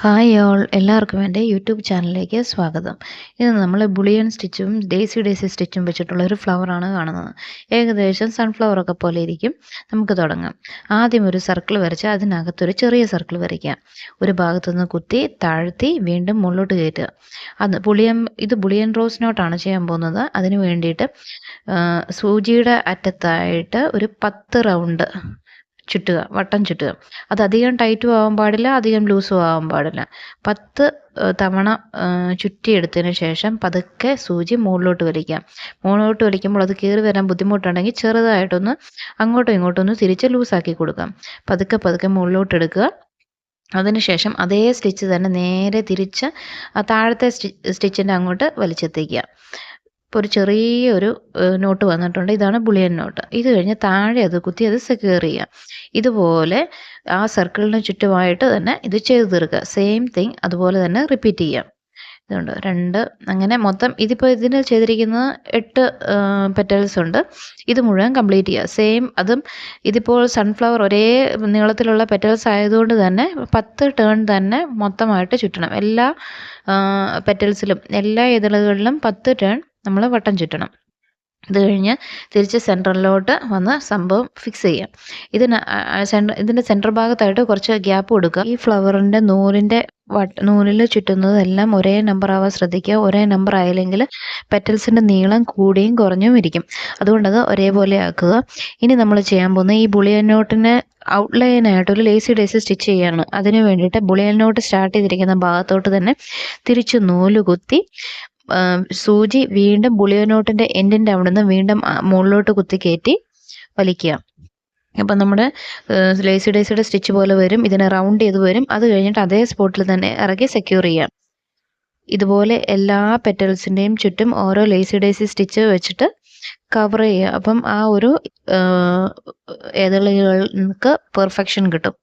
Hi all എല്ലാവർക്കും എന്റെ YouTube ചാനലിലേക്ക് സ്വാഗതം. ഇന്ന് നമ്മൾ ബുളിയൻ സ്റ്റിച്ചും ഡേസി ഡേസി സ്റ്റിച്ചും വെച്ചിട്ടുള്ള ഒരു ഫ്ലവറാണ് കാണുന്നത്. ഏകദേശം സൺഫ്ലവർ ഒക്കെ പോലെ ഇരിക്കും. നമുക്ക് തുടങ്ങാം. ആദ്യം ഒരു സർക്കിൾ വരച്ച് അതിനകത്തൊരു ചെറിയ സർക്കിൾ വരയ്ക്കാം. ഒരു ഭാഗത്തുനിന്ന് കുത്തി താഴ്ത്തി വീണ്ടും മുള്ളോട്ട് കയറ്റുക. അത് ബുളിയൻ ഇത് ബുളിയൻ റോസ് നോട്ടാണ് ചെയ്യാൻ പോകുന്നത്. അതിന് വേണ്ടിയിട്ട് സൂചിയുടെ അറ്റത്തായിട്ട് ഒരു പത്ത് റൗണ്ട് ചുറ്റുക വട്ടം ചുറ്റുക അത് അധികം ടൈറ്റും ആവാൻ പാടില്ല അധികം ലൂസും ആവാൻ പാടില്ല. പത്ത് തവണ ചുറ്റിയെടുത്തതിന് ശേഷം പതുക്കെ സൂചി മുകളിലോട്ട് വലിക്കാം. മുകളിലോട്ട് വലിക്കുമ്പോൾ അത് കയറി വരാൻ ബുദ്ധിമുട്ടുണ്ടെങ്കിൽ ചെറുതായിട്ടൊന്ന് അങ്ങോട്ടും ഇങ്ങോട്ടും ഒന്ന് തിരിച്ച് ലൂസാക്കി കൊടുക്കാം. പതുക്കെ പതുക്കെ മുകളിലോട്ട് എടുക്കുക. അതിനുശേഷം അതേ സ്റ്റിച്ച് തന്നെ നേരെ തിരിച്ച് താഴത്തെ സ്റ്റി സ്റ്റിച്ചിന്റെ അങ്ങോട്ട് വലിച്ചെത്തിക്കുക. ഇപ്പോൾ ഒരു ചെറിയൊരു നോട്ട് വന്നിട്ടുണ്ട്. ഇതാണ് ബുളിയൻ നോട്ട്. ഇത് കഴിഞ്ഞ് താഴെ അത് കുത്തി അത് സെക്യൂർ ചെയ്യാം. ഇതുപോലെ ആ സർക്കിളിന് ചുറ്റുമായിട്ട് തന്നെ ഇത് ചെയ്തു തീർക്കുക. സെയിം തിങ് അതുപോലെ തന്നെ റിപ്പീറ്റ് ചെയ്യാം. ഇതുണ്ട്. രണ്ട് അങ്ങനെ മൊത്തം ഇതിപ്പോൾ ഇതിന് ചെയ്തിരിക്കുന്നത് എട്ട് പെറ്റൽസ് ഉണ്ട്. ഇത് മുഴുവൻ കംപ്ലീറ്റ് ചെയ്യുക സെയിം അതും ഇതിപ്പോൾ സൺഫ്ലവർ ഒരേ നീളത്തിലുള്ള പെറ്റൽസ് ആയതുകൊണ്ട് തന്നെ പത്ത് ടേൺ തന്നെ മൊത്തമായിട്ട് ചുറ്റണം. എല്ലാ പെറ്റൽസിലും എല്ലാ ഇതളുകളിലും പത്ത് ടേൺ നമ്മൾ വട്ടം ചുറ്റണം. ഇത് കഴിഞ്ഞ് തിരിച്ച് സെന്ററിലോട്ട് വന്ന് സംഭവം ഫിക്സ് ചെയ്യാം. ഇതിന് സെന്റർ ഇതിന്റെ സെന്റർ ഭാഗത്തായിട്ട് കുറച്ച് ഗ്യാപ്പ് കൊടുക്കുക. ഈ ഫ്ലവറിന്റെ നൂലിന്റെ വട്ട നൂലിൽ ചുറ്റുന്നതെല്ലാം ഒരേ നമ്പർ ആവാൻ ശ്രദ്ധിക്കുക. ഒരേ നമ്പർ ആയില്ലെങ്കിൽ പെറ്റൽസിന്റെ നീളം കൂടിയും കുറഞ്ഞും ഇരിക്കും. അതുകൊണ്ടത് ഒരേപോലെ ആക്കുക. ഇനി നമ്മൾ ചെയ്യാൻ പോകുന്ന ഈ ബുളിയൻ നോട്ടിനെ ഔട്ട്ലൈനായിട്ട് ഒരു ലേസി ഡേസി സ്റ്റിച്ച് ചെയ്യാണ്. അതിന് വേണ്ടിയിട്ട് ബുളിയൻ നോട്ട് സ്റ്റാർട്ട് ചെയ്തിരിക്കുന്ന ഭാഗത്തോട്ട് തന്നെ തിരിച്ച് നൂൽ കുത്തി സൂചി വീണ്ടും ബുളിയനോട്ടിന്റെ എൻഡിന്റെ അവിടെ നിന്ന് വീണ്ടും മുകളിലോട്ട് കുത്തി കയറ്റി വലിക്കുക. അപ്പം നമ്മുടെ ലേസി ഡേസിയുടെ സ്റ്റിച്ച് പോലെ വരും ഇതിനെ റൗണ്ട് ചെയ്ത് വരും. അത് കഴിഞ്ഞിട്ട് അതേ സ്പോട്ടിൽ തന്നെ ഇറക്കി സെക്യൂർ ചെയ്യാം ഇതുപോലെ എല്ലാ പെറ്റൽസിന്റെയും ചുറ്റും ഓരോ ലേസി ഡേസി സ്റ്റിച്ച് വെച്ചിട്ട് കവർ ചെയ്യുക. അപ്പം ആ ഒരു ഏതളുകൾക്ക് പെർഫെക്ഷൻ കിട്ടും.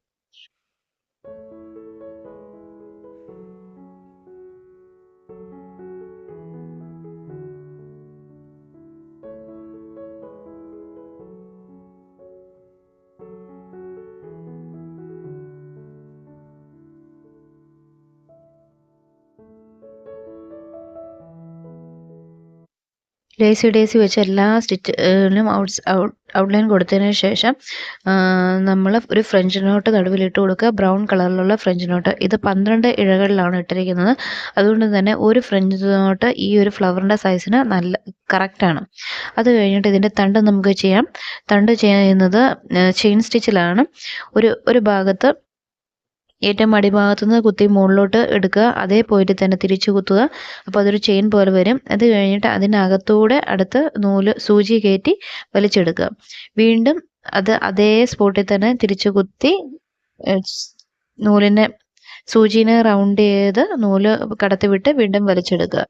ലേസി ഡേസി വെച്ച് എല്ലാ സ്റ്റിച്ചിലും ഔട്ട് ഔട്ട്ലൈൻ കൊടുത്തതിന് ശേഷം നമ്മൾ ഒരു ഫ്രഞ്ച് നോട്ട് നടുവിലിട്ട് കൊടുക്കുക. ബ്രൗൺ കളറിലുള്ള ഫ്രഞ്ച് നോട്ട് ഇത് പന്ത്രണ്ട് ഇഴകളിലാണ് ഇട്ടിരിക്കുന്നത്. അതുകൊണ്ട് തന്നെ ഒരു ഫ്രഞ്ച് നോട്ട് ഈ ഒരു ഫ്ലവറിന്റെ സൈസിന് നല്ല കറക്റ്റാണ് അത് കഴിഞ്ഞിട്ട് ഇതിന്റെ തണ്ട് നമുക്ക് ചെയ്യാം. തണ്ട് ചെയ്യുന്നത് ചെയിൻ സ്റ്റിച്ചിലാണ് ഒരു ഒരു ഭാഗത്ത് ഏറ്റവും അടിഭാഗത്തുനിന്ന് കുത്തി മുകളിലോട്ട് എടുക്കുക. അതേ പോയിന്റിൽ തന്നെ തിരിച്ചു കുത്തുക. അപ്പോൾ അതൊരു ചെയിൻ പോലെ വരും. അത് കഴിഞ്ഞിട്ട് അതിനകത്തൂടെ അടുത്ത് നൂൽ സൂചി കയറ്റി വലിച്ചെടുക്കുക. വീണ്ടും അത് അതേ സ്പോട്ടിൽ തന്നെ തിരിച്ചു കുത്തി നൂലിനെ സൂചിനെ റൗണ്ട് ചെയ്ത് നൂൽ കടത്തി വിട്ട് വീണ്ടും വലിച്ചെടുക്കുക.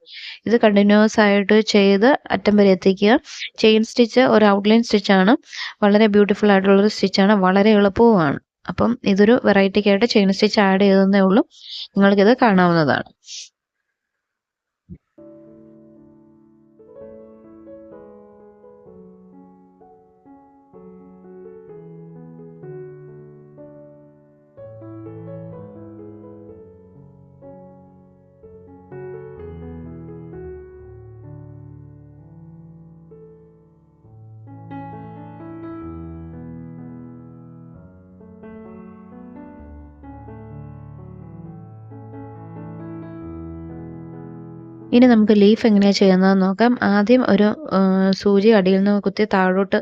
ഇത് കണ്ടിന്യൂസ് ആയിട്ട് ചെയ്ത് അറ്റം വരെ എത്തിക്കുക. ചെയിൻ സ്റ്റിച്ച് ഒരു ഔട്ട്ലൈൻ സ്റ്റിച്ചാണ് വളരെ ബ്യൂട്ടിഫുൾ ആയിട്ടുള്ളൊരു സ്റ്റിച്ചാണ് വളരെ എളുപ്പവുമാണ്. അപ്പം ഇതൊരു വെറൈറ്റിക്കായിട്ട് ചെയിൻ സ്റ്റിച്ച് ആഡ് ചെയ്തതേ ഉള്ളൂ. നിങ്ങൾക്കിത് കാണാവുന്നതാണ്. ഇനി നമുക്ക് ലീഫ് എങ്ങനെയാണ് ചെയ്യുന്നതെന്ന് നോക്കാം. ആദ്യം ഒരു സൂചി അടിയിൽ നിന്ന് കുത്തി താഴോട്ട്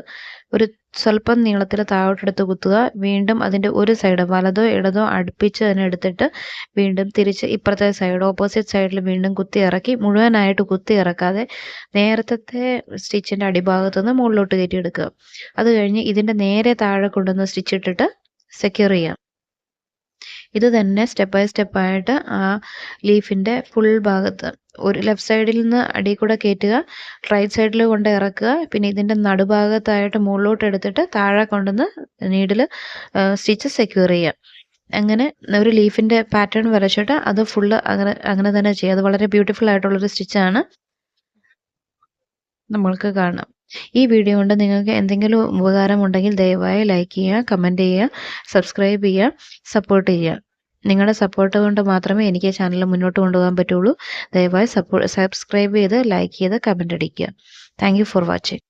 ഒരു സ്വല്പം നീളത്തിൽ താഴോട്ടെടുത്ത് കുത്തുക. വീണ്ടും അതിന്റെ ഒരു സൈഡ് വലതോ ഇടതോ അടുപ്പിച്ച് തന്നെ എടുത്തിട്ട് വീണ്ടും തിരിച്ച് ഇപ്പുറത്തെ സൈഡ് ഓപ്പോസിറ്റ് സൈഡിൽ വീണ്ടും കുത്തി ഇറക്കി മുഴുവനായിട്ട് കുത്തി ഇറക്കാതെ നേരത്തെ സ്റ്റിച്ചിന്റെ അടിഭാഗത്തു നിന്ന് മുകളിലോട്ട് കയറ്റി എടുക്കുക അത് കഴിഞ്ഞ് ഇതിന്റെ നേരെ താഴെ കൊണ്ടുവന്ന് സ്റ്റിച്ച് ഇട്ടിട്ട് സെക്യൂർ ചെയ്യാം ഇത് തന്നെ സ്റ്റെപ്പ് ബൈ സ്റ്റെപ്പായിട്ട് ആ ലീഫിന്റെ ഫുൾ ഭാഗത്ത്. ഒരു ലെഫ്റ്റ് സൈഡിൽ നിന്ന് അടി കൂടെ കയറ്റുക റൈറ്റ് സൈഡിൽ കൊണ്ട് ഇറക്കുക പിന്നെ ഇതിന്റെ നടുഭാഗത്തായിട്ട് മുകളിലോട്ട് എടുത്തിട്ട് താഴെ കൊണ്ടുവന്ന് നീഡിൽ സ്റ്റിച്ച് സെക്യൂർ ചെയ്യുക. അങ്ങനെ ഒരു ലീഫിന്റെ പാറ്റേൺ വരച്ചിട്ട് അത് ഫുള്ള് അങ്ങനെ അങ്ങനെ തന്നെ ചെയ്യുക. അത് വളരെ ബ്യൂട്ടിഫുൾ ആയിട്ടുള്ളൊരു സ്റ്റിച്ചാണ് നമ്മൾക്ക് കാണാം. ഈ വീഡിയോ കൊണ്ട് നിങ്ങൾക്ക് എന്തെങ്കിലും ഉപകാരം ഉണ്ടെങ്കിൽ ദയവായി ലൈക്ക് ചെയ്യുക കമന്റ് ചെയ്യുക സബ്സ്ക്രൈബ് ചെയ്യുക സപ്പോർട്ട് ചെയ്യുക. നിങ്ങളുടെ സപ്പോർട്ട് കൊണ്ട് മാത്രമേ എനിക്ക് ചാനൽ മുന്നോട്ട് കൊണ്ടുപോകാൻ പറ്റുള്ളൂ. ദയവായി സബ്സ്ക്രൈബ് ചെയ്ത് ലൈക്ക് ചെയ്ത് കമന്റ് അടിക്കുക. Thank for watching